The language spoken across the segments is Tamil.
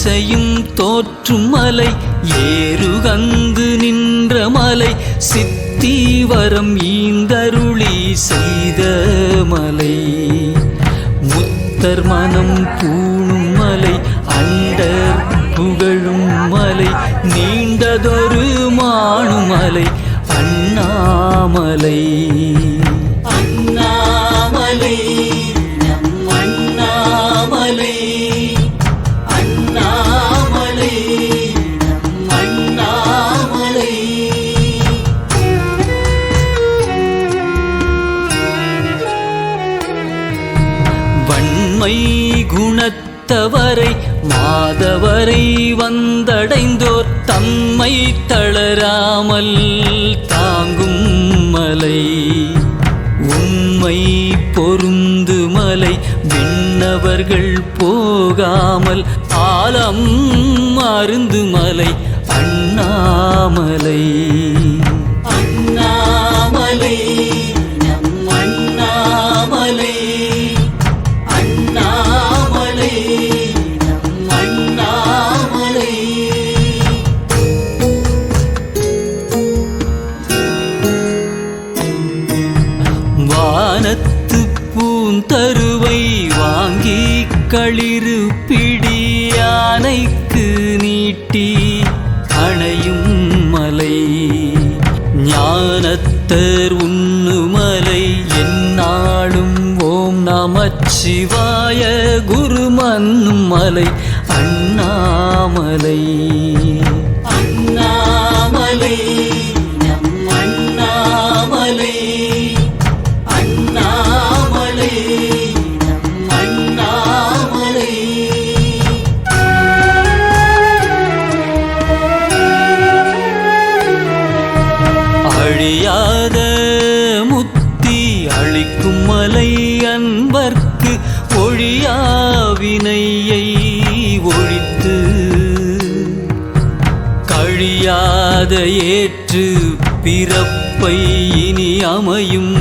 திசையும் தோற்றும் மலை ஏறுகந்து நின்ற மலை சித்தீவரம் ஈந்தருளி செய்த மலை. முத்தர் மனம் பூணும் மலை அண்டர் புகழும் மலை நீண்டதொரு மானுமலை அண்ணாமலை. வன்மை குணத்தவரை மாதவரை வந்தடைந்தோர் தம்மை தளராமல் தாங்கும் மலை. உண்மை பொருந்து மலை விண்ணவர்கள் போகாமல் ஆலம் அருந்து மலை அண்ணாமலை. பூந்தருவை வாங்கி களிறு பிடி யானைக்கு நீட்டி அணையும் மலை. ஞானத்தர் உண்ணுமலை எந்நாளும் ஓம் நமச்சிவாய குரு மன்னும் மலை. அண்ணாமலை அண்ணாமலை. வினையை ஒழித்து கழியாத ஏற்று பிறப்பை இனி அமையும்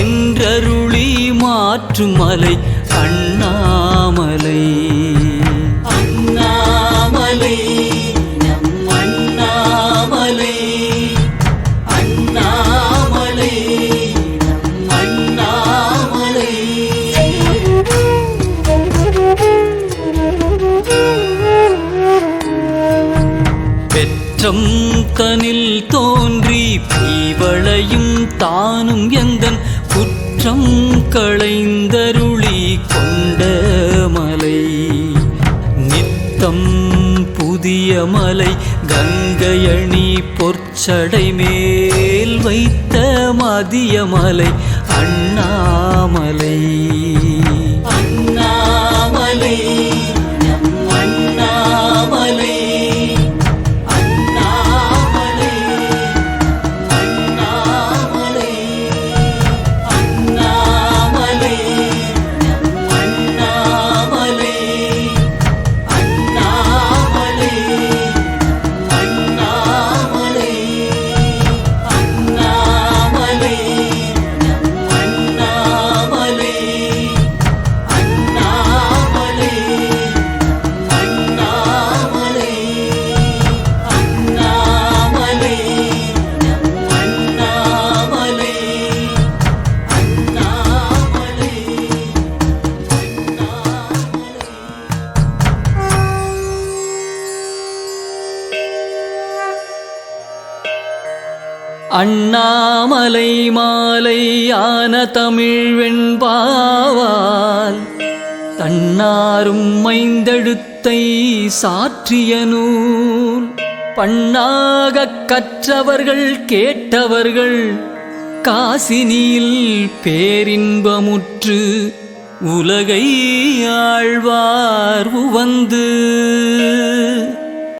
என்றருளி மாற்றும் மலை அண்ணாமலை அண்ணாமலை. தோற்றம் தனில் தோன்றி பீவளையும் தானும் எந்தன் குற்றம் களைந்தருளி கொண்ட மலை. நித்தம் புதிய மலை கங்கையணி பொற்சடை மேல் வைத்த மதிய மலை அண்ணாமலை. அண்ணாமலை மாலையான தமிழ் வெண்பாவால் தன்னாரும் மைந்தெழுத்தை சாற்றிய நூல். பண்ணாகக் கற்றவர்கள் கேட்டவர்கள் காசினியில் பேரின்பமுற்று உலகை ஆழ்வார் உவந்து.